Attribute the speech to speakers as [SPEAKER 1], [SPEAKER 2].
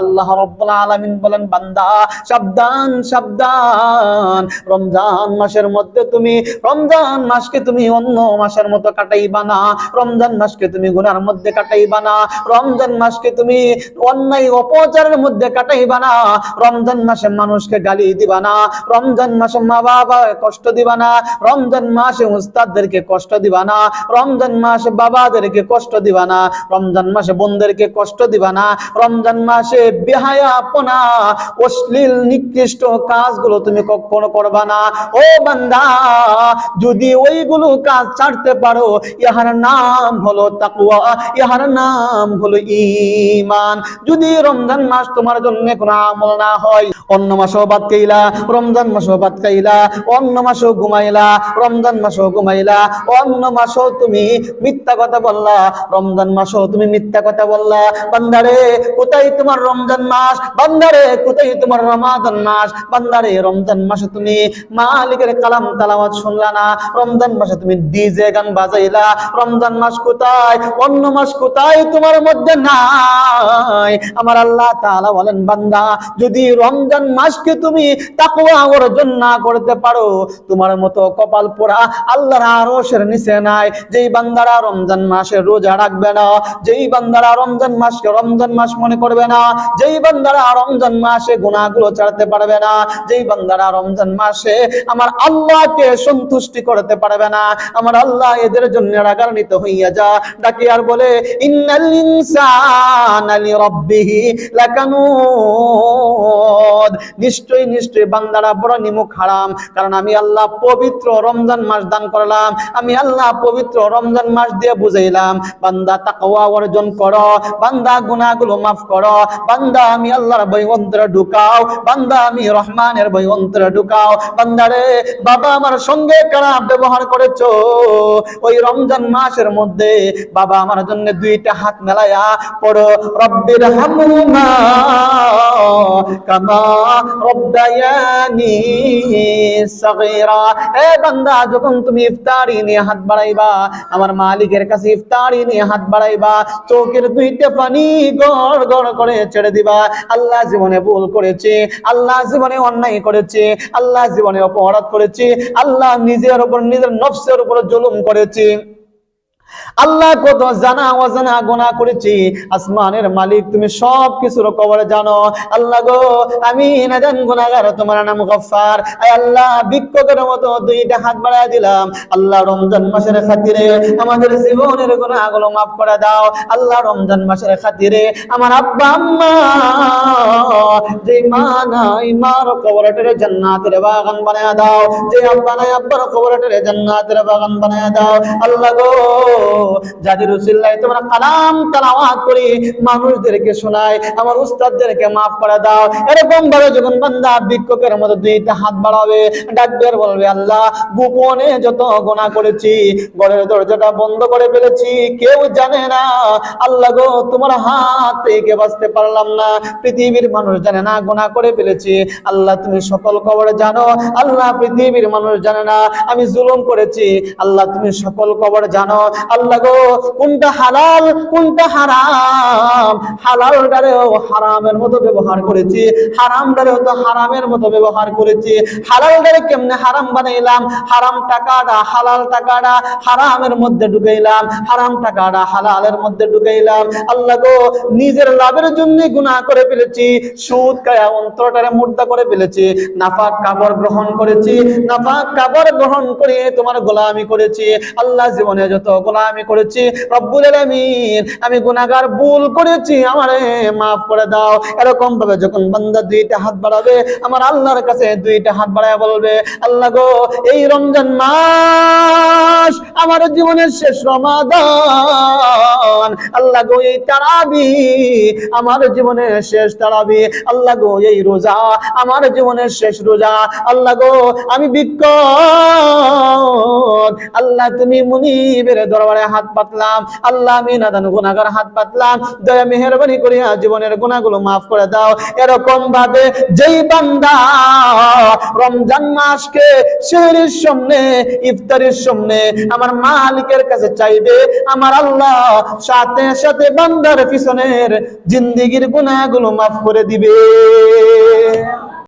[SPEAKER 1] আল্লাহ রব্বুল আলামিন বলেন, বান্দা, সাবধান সাবধান। রমজান মাসের মধ্যে তুমি, রমজান মাসকে তুমি অন্য মাসের মতো কাটাইবা না। রমজান মাসকে তুমি গুনার মধ্যে কাটাইবা না। রমজান মাসকে তুমি অন্যায়, অপচারের মধ্যে কাটাইবা না। রমজান মাসে মানুষকে গালি দিবা না। রমজান মাসে মা বাবা কষ্ট দিবা না। রমজান মাসে উস্তাদদেরকে কষ্ট দিবা না। রমজান মাসে বাবাদেরকে কষ্ট দিবা না। রমজান মাসে বোনদেরকে কষ্ট দিবা না। রমজান মাসে বেহায়াপনা, অশ্লীল, নিকৃষ্ট কাজগুলো তুমি কখনো করবা না। ও বান্দা, যদি ওইগুলো কাজ ছাড়তে পারো, ইহার নাম হলো তাকুয়া ইহার নাম হলো ঈমান। যদি রমজান মাস তোমার জন্য কোনো আমল না হয়, অন্য মাসও বাদ খাইলা, রমজান মাসও বাদ খাইলা, অন্য মাসও ঘুমাইলা, রমজান মাসও ঘুমাইলা, অন্য মাসও তুমি মিথ্যা কথা বললা, রমজান মাসও তুমি মিথ্যা কথা বললা। বান্দারে, কোথায় তোমার রমজান মাস, বান্দারে কোথায় তোমার রমাদান মাস? বান্দারে, রমজান মাসে তুমি মালিকের কালাম তালাওয়াত শুনলা না? রমজান মাসে তুমি ডিজে গান বাজাইলা? রমজান মাস কোথায়? অন্য মাস কোথায় তোমার মধ্যে নাই? আমার আল্লাহ তাআলা বলেন, বান্দা, যদি রমজান মাসকে তুমি তাকওয়া অর্জন না করতে পারো, তোমার মতো কপাল পোড়া আল্লাহর আরশের নিচে নাই। যেই বান্দারা রমজান মাসে রোজা রাখবে না, যেই বান্দারা রমজান মাসকে রমজান মাস মনে করবে না যেই বান্দারা রমজান মাসে গুনাহগুলো ছাড়তে পারবে না, যেই বান্দারা রমজান মাসে আমার আল্লাহকে সন্তুষ্টি করতে পারবে না, আমার আল্লাহ এদের জন্য রাগান্বিত হইয়া যা, ডাকি আর বলে, ইন্নাল ইনসানা লিরাব্বিহি লাকানুদ। নিশ্চয়ই নিশ্চয়ই বান্দারা বড় নিমুখ হারাম, কারণ আমি আল্লাহ পবিত্র রমজান মাস দান করলাম, আমি আল্লাহ পবিত্র রমজান মাস দিয়ে বুঝাইলাম, বান্দা তাকওয়া অর্জন করো, বান্দা গুনাহগুলো মাফ করো বান্দা, আমি আল্লাহর ঢুকাও। বান্দা, আমি রহমানের ঢুকাও। বান্দারে বাবা আমার সঙ্গে খারাপ ব্যবহার ওই রমজান মাসের মধ্যে বাবা আমার জন্য দুইটা হাত মেলায়া, পড়ো, রব্বির হামুমা কামা রব্বায়ানি সাগীরা। এ বান্দা, যখন তুমি ইফতারি নিয়ে হাত বাড়াইবা, আমার মালিকের কাছে ইফতারি নিয়ে হাত বাড়াইবা, চোখের দুইটা পানি গড় গড় করে ছেড়ে দিবা। আল্লাহ জীবনে ভুল করেছে, আল্লাহ জীবনে অন্যায় করেছে, আল্লাহ জীবনে অপরাধ করেছে, আল্লাহ নিজের উপর, নিজের নফসের উপর জুলুম করেছে। আল্লাহ কত জানা অজানা গোনা করেছি। আসমানের মালিক, তুমি সব কিছুর খবর জানো। আল্লাহ গো, আমি নাজান গুনাহগার, তোমার নাম গফফার। আয় আল্লাহ, ভিক্ষুকের মতো দুইটা হাত বাড়ায় দিলাম। আল্লাহ রমজান মাসের খাতিরে আমাদের জীবনের গুনাহগুলো মাফ করে দাও। আল্লাহ রমজান মাসের খাতিরে আমার আব্বা আম্মা মা মার জান্নাতের বাগান বানায় দাও। আব্বা নাই, আব্বার জান্নাতের বাগান বানায় দাও। আল্লাহ গো যাদের কালাম মানুষদেরকে শোনায় আমার উস্তাদদেরকে মাফ করে দাও। এরকম ভাবে যখন বান্দা ভিক্ষুকের মতো দুইটা হাত বাড়াবে, ডাকবে, বলবে, আল্লাহ, গোপনে যত গোনা করেছি, ঘরের দরজাটা বন্ধ করে ফেলেছি, কেউ জানে না। আল্লাহ গো, তোমার হাত থেকে বাঁচতে পারলাম না। পৃথিবীর মানুষ জানে না গোনা করে ফেলেছি। আল্লাহ, তুমি সকল খবর জানো। আল্লাহ, পৃথিবীর মানুষ জানে না, আমি জুলুম করেছি। আল্লাহ, তুমি সকল খবর জানো। আল্লাহ গো, কোনটা হালাল, কোনটা হারাম? হালাল ডারেও হারামের মতো ব্যবহার করেছি। হারাম ডারেও তো হারামের মতো ব্যবহার করেছি। হালাল ডারে কেমনে হারাম বানাইলাম? হারাম টাকাটা হালাল টাকাটা হারামের মধ্যে ঢুকাইলাম। হারাম টাকাটা হালালের মধ্যে ঢুকাইলাম। আল্লাহ গো, নিজের লাভের জন্য গুনাহ করে ফেলেছি। সুদ কায়া অন্তরটারে মুর্দা করে ফেলেছি, নাফাক গ্রহণ করেছি, নাফাক গ্রহণ করে তোমার গোলামি করেছি, আল্লাহ জীবনে যত গোলামি করেছি, রব্বুল আমি ভুল করেছি, আমারে মাফ করে দাও। এরকম ভাবে যখন বান্দা দুইটা হাত বাড়াবে, আমার আল্লাহর কাছে দুইটা হাত বাড়ায় বলবে, আল্লাহ গো, এই রমজান মাস আমার জীবনের শেষ রমাদান। আল্লাহ গো, এই তারাবি আমার জীবনের শেষ তারাবি। আল্লাহ গো, এই রোজা আমার জীবনের শেষ রোজা। আল্লাহ গো, আমি বিক্ষ আল্লাহ, তুমি মুনিবের দরবারে হাত পাতলাম। আল্লাহ, আমি নাদান গুনাহগার হাত পাতলাম। দয়া, মেহেরবানি করিয়া জীবনের গুনাহগুলো মাফ করে দাও। এরকম ভাবে যেই বান্দা রমজান মাসকে শেহরের সামনে, ইফতারের সামনে আমার মালিকের কাছে চাইবে, আমার আল্লাহ সাথে সাথে বান্দার পিছনের জিন্দিগির গুণাগুলো মাফ করে দিবে।